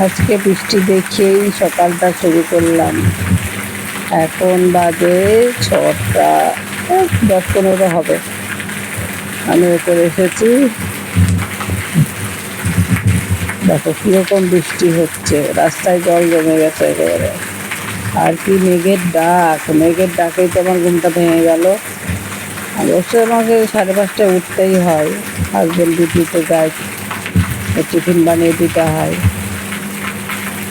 আজকে বৃষ্টি দেখেই সকালটা শুরু করলাম। এখন বাজে ছটা দশ পনেরো হবে। আমি উপরে এসেছি। দেখো, কীরকম বৃষ্টি হচ্ছে। রাস্তায় জল জমে গেছে একেবারে। আর কি মেঘের ডাক। মেঘের ডাকেই তো আমার ঘুমটা ভেঙে গেল। অবশ্যই আমাকে সাড়ে পাঁচটায় উঠতেই হয়। হাজব্যান্ড ডিউটিতে যায়। টিফিন বানিয়ে দিতে হয়।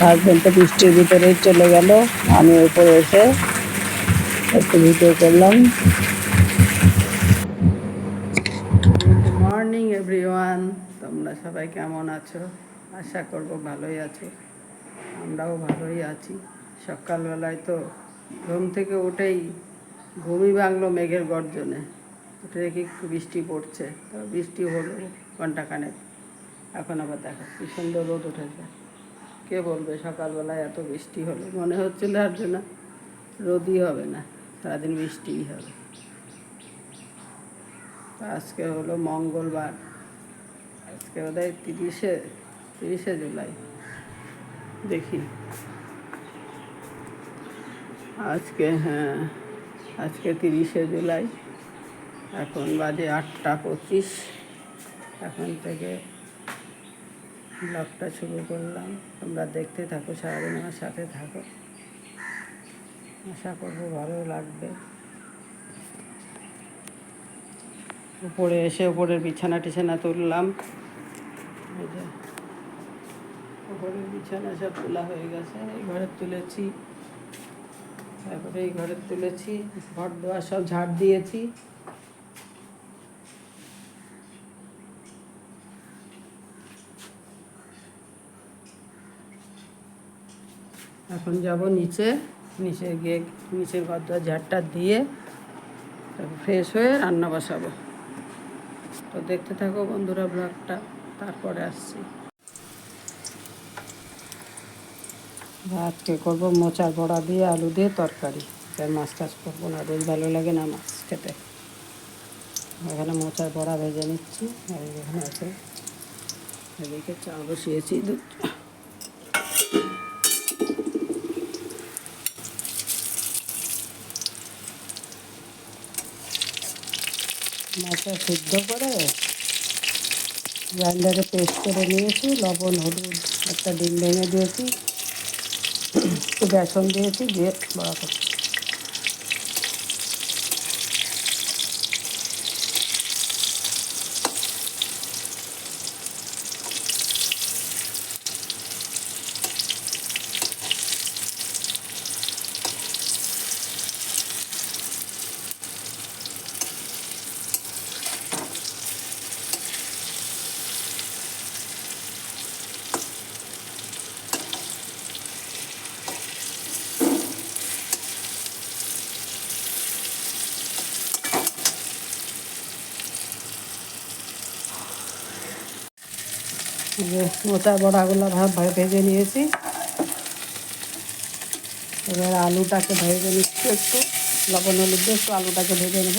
হাজব্যান্ড তো বৃষ্টির ভিতরেই চলে গেল। আমি উপরে এসে একটু ভিডিও করলাম। মর্নিং এভরিওয়ান তোমরা সবাই কেমন আছো? আশা করব ভালোই আছো। আমরাও ভালোই আছি। সকালবেলায় তো ঘুম থেকে উঠেই ঘুমই ভাঙলো মেঘের গর্জনে। উঠে দেখি বৃষ্টি পড়ছে। বৃষ্টি হলো ঘন্টাখানেক এখন আবার দেখা, কি সুন্দর রোদ উঠেছে। কে বলবে সকালবেলায় এত বৃষ্টি হলো? মনে হচ্ছিল আর যে না রোদই হবে না, সারাদিন বৃষ্টিই হবে। আজকে হলো মঙ্গলবার, আজকে বোধহয় তিরিশে তিরিশে জুলাই। দেখি। আজকে হ্যাঁ আজকে তিরিশে জুলাই, এখন বাজে আটটা পঁচিশ, এখন থেকে ব্লগটা শুরু করলাম। তোমরা দেখতে থাকো, সারাদিন আমার সাথে থাকো। আশা করব ভালো লাগবে। উপরে এসে উপরের বিছানা টিছানা তুললাম। উপরের বিছানা সব তোলা হয়ে গেছে। এই ঘরে তুলেছি। তারপরে এই ঘরে তুলেছি, ঘর দোয়ার সব ঝাড় দিয়েছি। এখন যাব নিচে নিচে গিয়ে নিচের ঘর দোয়ার ঝাড়টা দিয়ে তারপর ফ্রেশ হয়ে রান্না বসাবো। তো দেখতে থাকো বন্ধুরা ব্লগটা তারপরে আসছি। আজকে করব মোচার বড়া দিয়ে আলু দিয়ে তরকারি। আর মাছ টাছ করব না রোজ ভালো লাগে না মাছ খেতে। এখানে মোচার বড়া ভেজে নিচ্ছি, আর এখানে আছে, এদিকে চা বসিয়েছি দুধ। মাছটা সিদ্ধ করে গ্রাইন্ডারে পেস্ট করে নিয়েছি, লবণ, হলুদ, একটা ডিম ভেঙে দিয়েছি, একটু বেসন দিয়েছি, দিয়ে বড়া করছি। যে মোচার বড়াগুলো ভেজে নিয়েছি। এবার আলুটাকে ভেজে নিচ্ছি একটু। লবণ হলুদ একটু আলুটাকে ভেজে নেব।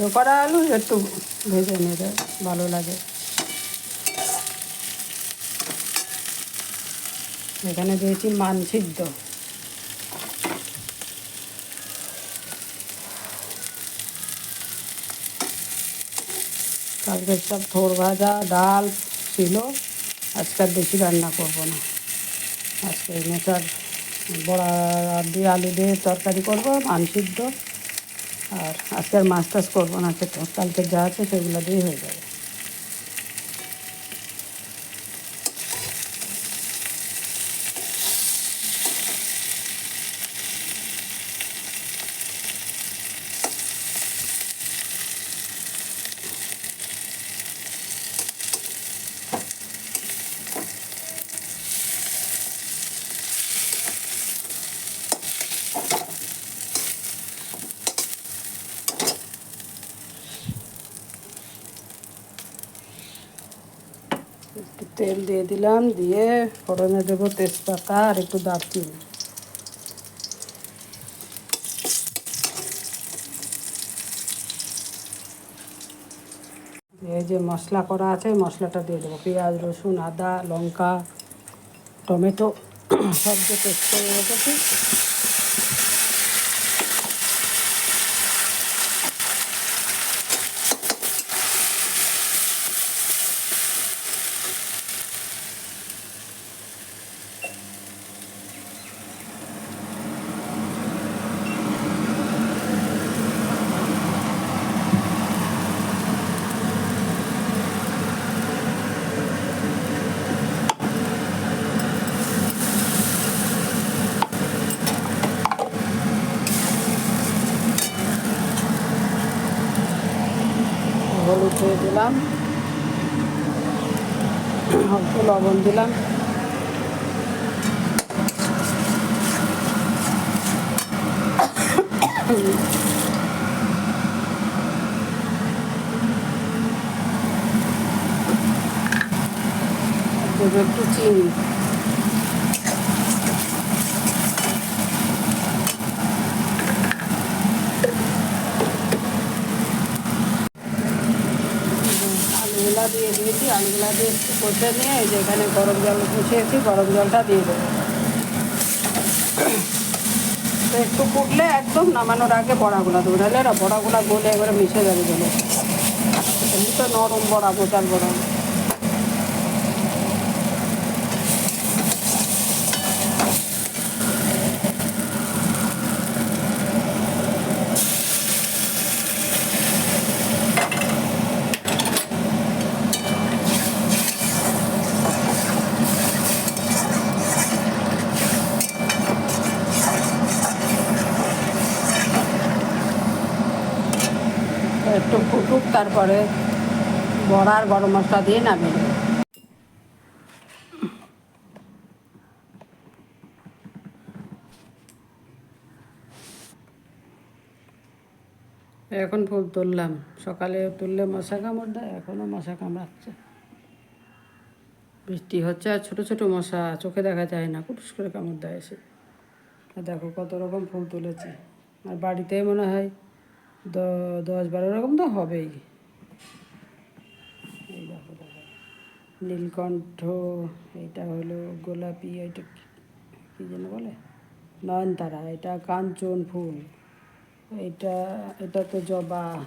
সিদ্ধ করা আলু একটু ভেজে নিলে ভালো লাগে। এখানে দিয়েছি মান সিদ্ধ। কালকে সব থোর ভাজা, ডাল ছিল, আজকে আর বেশি রান্না করব না। আজকে মোচার বড়া দিয়ে আলু দিয়ে তরকারি করব, মান সিদ্ধ। আর আজকে আর মাছ টাছ করব না খেতে কালকে যা আছে সেগুলো দিয়ে হয়ে যাবে। তেল দিয়ে দিলাম, দিয়ে ফোড়নে দেবো তেজপাতা আর একটু দারচিনি। এই যে মশলা করা আছে, মশলাটা দিয়ে দেবো। পেঁয়াজ, রসুন, আদা, লঙ্কা, টমেটো, সব যে পেস্ট করে রেখেছি। হলুদ দিয়ে দিলাম। অল্প লবণ দিলাম। একটু চিনি আলুগুলা দিয়ে দিয়েছি আলুগুলা দিয়ে একটু কষে নিয়ে এই যে এখানে গরম জল বসিয়েছি, গরম জলটা দিয়ে দেবো। তো একটু ফুটলে একদম নামানোর আগে বড়াগুলা দেবো, নাহলে না বড়াগুলা গলে এবারে মিশে যাবে জলে। এমনি তো নরম বড়া মোচার বড়া তো একটু ফুটুক, তারপরে বড়া আর গরম মশলা দিয়ে দেবো এখন ফুল তুললাম। সকালে তুললে মশা কামড় দেয় এখনও মশা কামড়াচ্ছে। বৃষ্টি হচ্ছে আর ছোটো ছোটো মশা, চোখে দেখা যায় না, কুটুস করে কামড় দেয় এসে দেখো কত রকম ফুল তুলেছি। আর বাড়িতে মনে হয় দশ বারো রকম তো হবেই। নীলকণ্ঠ এটা হলো গোলাপি এটা কি- কী যেন বলে? নয়নতারা, এটা কাঞ্চন ফুল। এটা এটা তো জবা।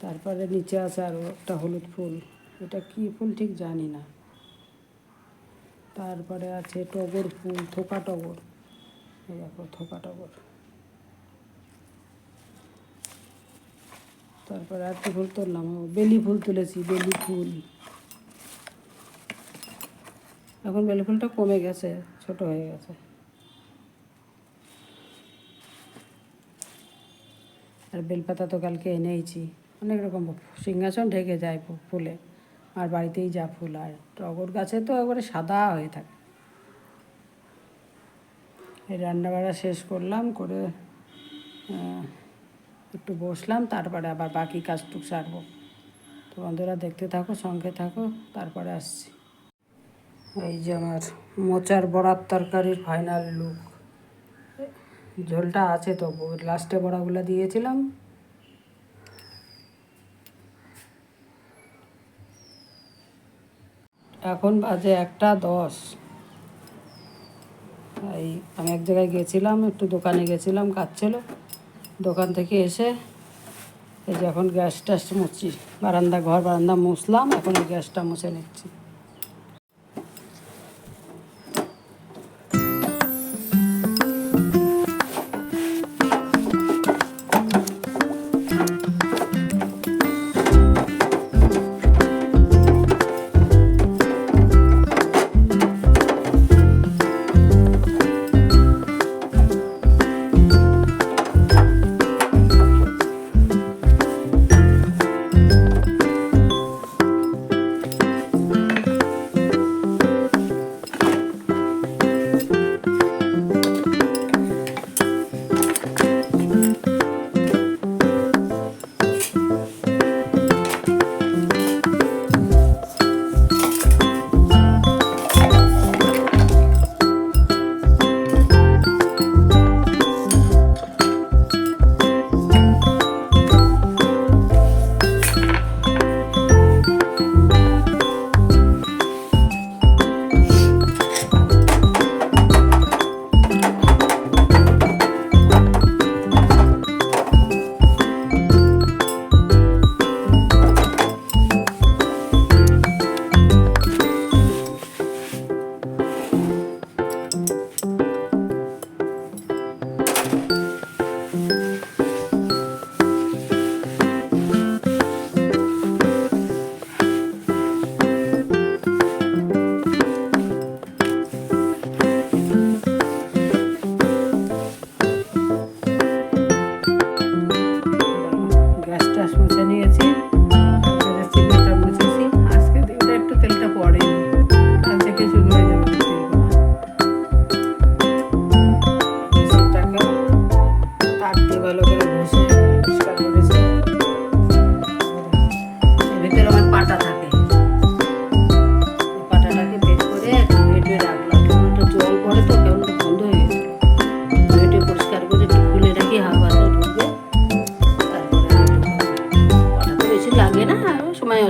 তারপরে নিচে আছে আরও একটা হলুদ ফুল। এটা কি ফুল ঠিক জানি না। তারপরে আছে টগর ফুল, থোকা টগর। এই দেখো, থোকা টগর। তারপরে আর কি ফুল তুললাম। বেলি ফুল তুলেছি, বেলি ফুল। এখন বেলি ফুলটা কমে গেছে, ছোট হয়ে গেছে। আর বেলপাতা তো কালকে এনেইছি। অনেক রকম সিংহাসন ঢেকে যায় ফুলে। আর বাড়িতেই যা ফুল, আর টগর গাছে তো একবারে সাদা হয়ে থাকে। এই রান্নাবাড়া শেষ করলাম, করে একটু বসলাম, তারপরে আবার বাকি কাজটুক সারবো। তো বন্ধুরা দেখতে থাকো, সঙ্গে থাকো, তারপরে আসছি। এই যে আমার মোচার বড়ার তরকারির ফাইনাল লুক ঝোলটা আছে তবু লাস্টে বড়াগুলো দিয়েছিলাম। এখন বাজে একটা দশ। এই আমি এক জায়গায় গেছিলাম, একটু দোকানে গেছিলাম, কাজ ছিল। দোকান থেকে এসে এই যে এখন গ্যাস টাস মুছি বারান্দা, ঘর, বারান্দা মুছলাম, এখন গ্যাসটা মুছে নিচ্ছি।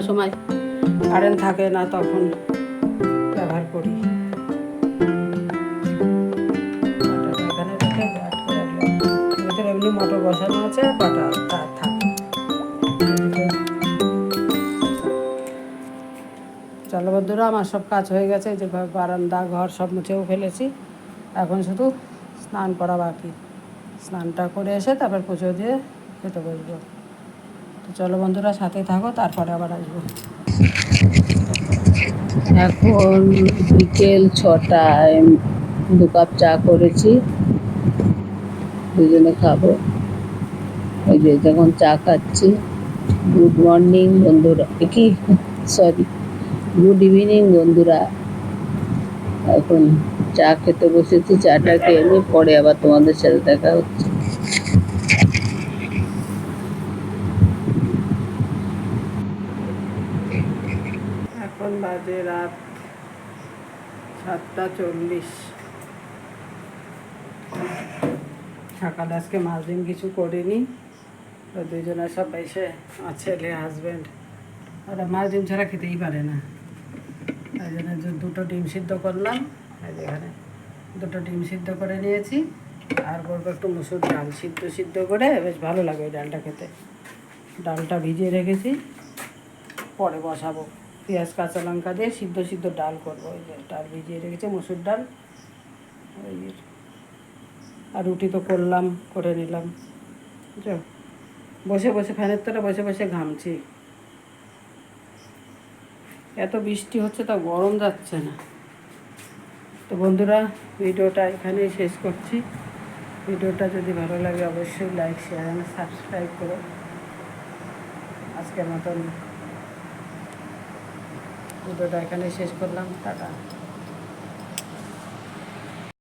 সময়। কারেন্ট থাকে না, তখন ব্যবহার করি। এমনি মোটর বসানো আছে থাকে। চলো বন্ধুরা, আমার সব কাজ হয়ে গেছে যে বারান্দা, ঘর সব মুছেও ফেলেছি। এখন শুধু স্নান করা বাকি। স্নানটা করে এসে তারপর পুজো দিয়ে খেতে বসবো। তো চলো বন্ধুরা, সাথে থাকো, তারপরে আবার আসব। এখন বিকেল ছটায় দু কাপ চা করেছি। দুজনে খাব। ওই যে যখন চা খাচ্ছি গুড মর্নিং বন্ধুরা কি? সরি গুড ইভিনিং বন্ধুরা। এখন চা খেতে বসেছি, চাটা খেয়ে নিই পরে আবার তোমাদের সাথে দেখা হচ্ছে এখন বাজে রাত সাতটা চল্লিশ। সকালে আজকে মাছ ডিম কিছু করিনি। তো দুজনে সব এসে আমার ছেলে হাজব্যান্ড ওরা মাছ ডিম ছাড়া খেতেই পারে না। তাই জন্য দুটো ডিম সিদ্ধ করলাম। এখানে। দুটো ডিম সিদ্ধ করে নিয়েছি। আর করব একটু মুসুর ডাল সিদ্ধ সিদ্ধ করে। বেশ ভালো লাগে ওই ডালটা খেতে। ডালটা ভিজিয়ে রেখেছি। পরে বসাবো। পেঁয়াজ, কাঁচা লঙ্কা দিয়ে সিদ্ধ সিদ্ধ ডাল করব। ওই যে ডাল ভিজিয়ে রেখেছে, মসুর ডাল। ওই আর রুটি তো করলাম, করে নিলাম। বুঝছ বসে বসে, ফ্যানের তলা বসে বসে ঘামছি। এত বৃষ্টি হচ্ছে, তা গরম যাচ্ছে না। তো বন্ধুরা, ভিডিওটা এখানেই শেষ করছি। ভিডিওটা যদি ভালো লাগে, অবশ্যই লাইক শেয়ার সাবস্ক্রাইব করো। আজকের মতন ভিডিওটা এখানে শেষ করলাম টাটা।